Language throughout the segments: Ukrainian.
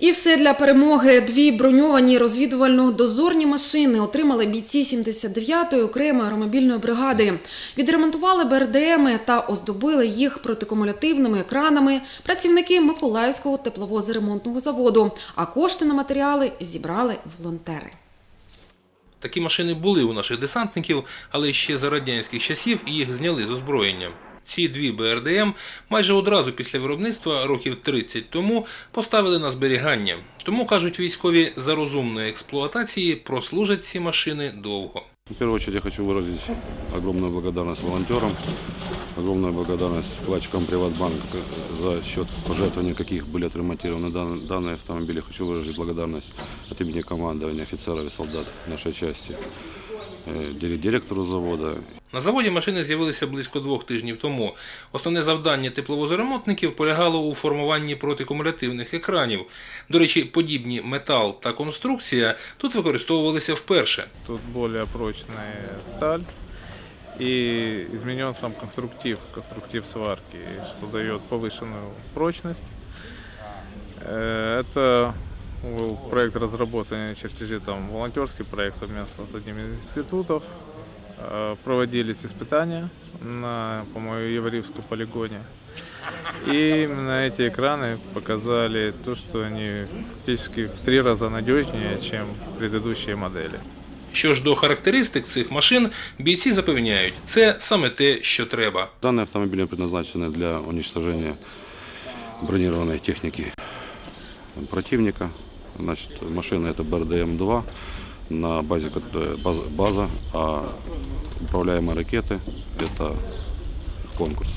І все для перемоги. Дві броньовані розвідувально-дозорні машини отримали бійці 79-ї окремої аеромобільної бригади. Відремонтували БРДМи та оздобили їх протикумулятивними екранами працівники Миколаївського тепловозоремонтного заводу. А кошти на матеріали зібрали волонтери. Такі машини були у наших десантників, але ще за радянських часів їх зняли з озброєння. Ці дві БРДМ майже одразу після виробництва років 30 тому поставили на зберігання. Тому, кажуть військові, за розумної експлуатації прослужать ці машини довго. В первую очередь я хочу выразить огромную благодарность волонтерам, огромную благодарность вкладчикам Приватбанка за счет пожертвований, каких были отремонтированы дан- данные автомобили. Хочу выразить благодарность от имени командования офицеров и солдат нашей части, э, дире- директору завода На заводі машини з'явилися близько двох тижнів тому. Основне завдання тепловозоремонтників полягало у формуванні протикумулятивних екранів. До речі, подібні метал та конструкція тут використовувалися вперше. Тут более прочная сталь и изменен сам конструктив, конструктив сварки, что дает повышенную прочность. Э, Это был проект разработанный чертежи, там волонтерский проект совместно с одним из институтов. Э, Проводились испытания на, по-моему, Евреевском полигоне. И именно эти экраны показали то, что они фактически в три раза надежнее, чем предыдущие модели. Що ж до характеристик цих машин, бійці запевняють, це саме те, що треба. Данные автомобили предназначены для уничтожения бронированной техники Противника. Значит, машина это БРДМ-2, на базе э, база, база, а управляемые ракеты это конкурс.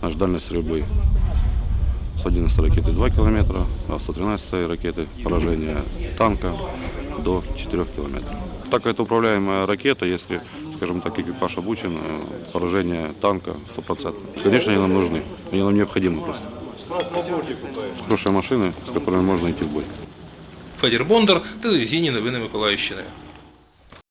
Наш дальность стрельбы с 11 ракеты 2 километра, а 113 ракеты поражение танка до 4 километров. Так это управляемая ракета, если, скажем так, экипаж обучен, э, поражение танка 100%. Конечно, они нам нужны, они нам необходимы просто. Хорошие машина, з якою можна йти в бой. Федір Бондар, телевізійні новини Миколаївщини.